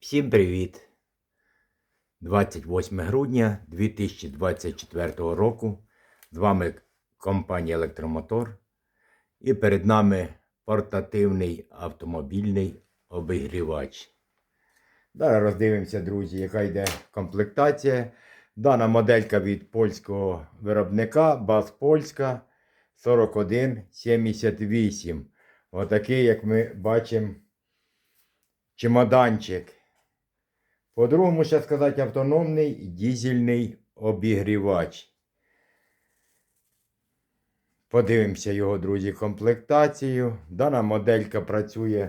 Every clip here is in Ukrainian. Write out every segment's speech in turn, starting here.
Всім привіт! 28 грудня 2024 року. З вами компанія Електромотор. І перед нами портативний автомобільний обігрівач. Зараз роздивимося, друзі, яка йде комплектація. Дана моделька від польського виробника Баз Польська 4178. Отакий, як ми бачимо, чемоданчик. По-другому, ще сказати, автономний дізельний обігрівач. Подивимося його, друзі, комплектацію. Дана моделька працює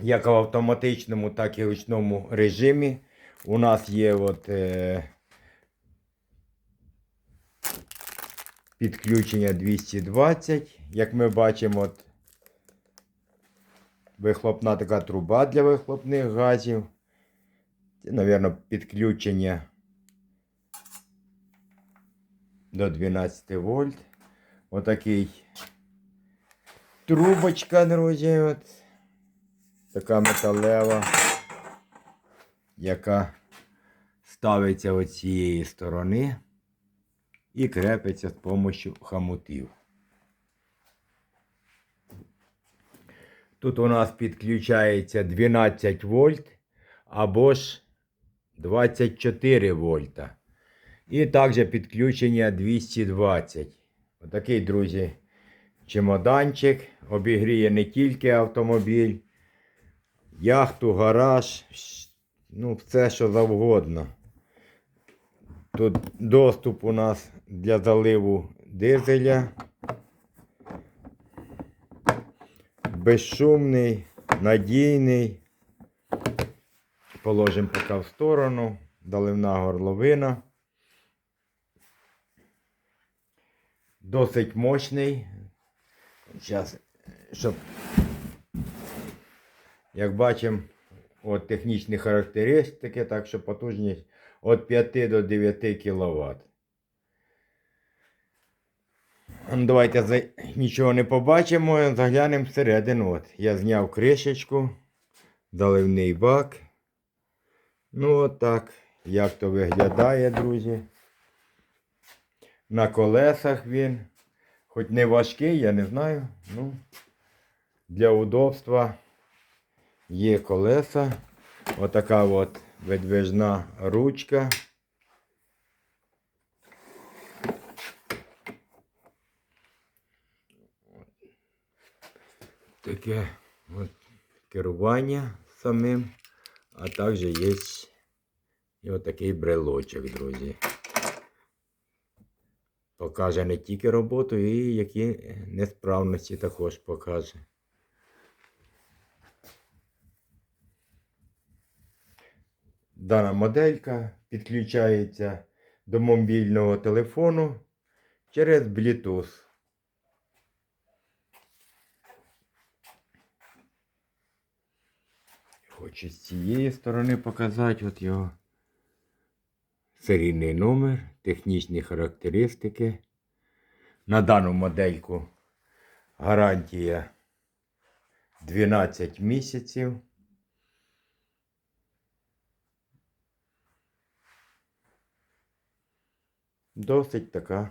як в автоматичному, так і ручному режимі. У нас є от, е, підключення 220. Як ми бачимо, от, вихлопна така труба для вихлопних газів. Це, мабуть, підключення до 12 вольт. Отакий трубочка, друзі. От. Така металева, яка ставиться от цієї сторони і крепиться з допомогою хамутів. Тут у нас підключається 12 вольт або ж 24 вольта. І також підключення 220. Отакий, друзі, чемоданчик. Обігріє не тільки автомобіль, яхту, гараж, ну, все, що завгодно. Тут доступ у нас для заливу дизеля. Безшумний, надійний. Положимо поки в сторону. Доливна горловина. Досить мощний. Зараз, щоб, як бачимо, технічні характеристики, так що потужність від 5 до 9 кВт. Давайте нічого не побачимо, заглянемо всередину. От. Я зняв кришечку, заливний бак. Ну от так, як то виглядає, друзі. На колесах він. Хоч не важкий, я не знаю. Ну, для удобства є колеса. Отака от видвижна ручка. Таке от керування самим. А також є і отакий брелочок, друзі. Покаже не тільки роботу, і які несправності також покаже. Дана моделька підключається до мобільного телефону через Bluetooth. Хочу з цієї сторони показати от його серійний номер, технічні характеристики. На дану модельку гарантія 12 місяців. Досить така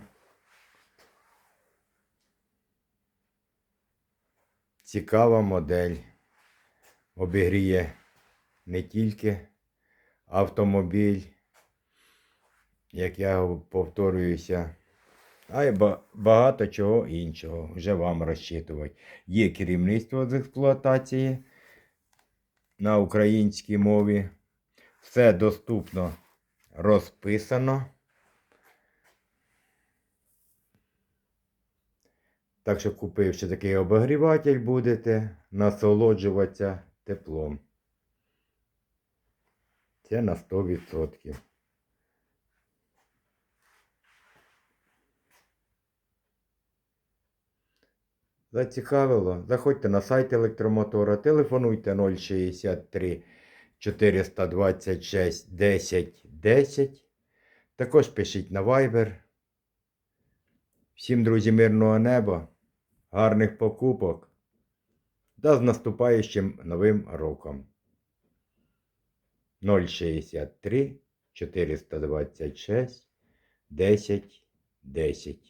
цікава модель. Обігріє не тільки автомобіль, як я повторююся, а й багато чого іншого. Вже вам розчитувати. Є керівництво з експлуатації на українській мові. Все доступно розписано. Так що, купивши такий обогріватель, будете насолоджуватися теплом. Це на 100%. Зацікавило? Заходьте на сайт електромотора, телефонуйте 063 426 10 10. Також пишіть на Viber. Всім, друзі, мирного неба, гарних покупок та з наступаючим новим роком. 063 426 10 10.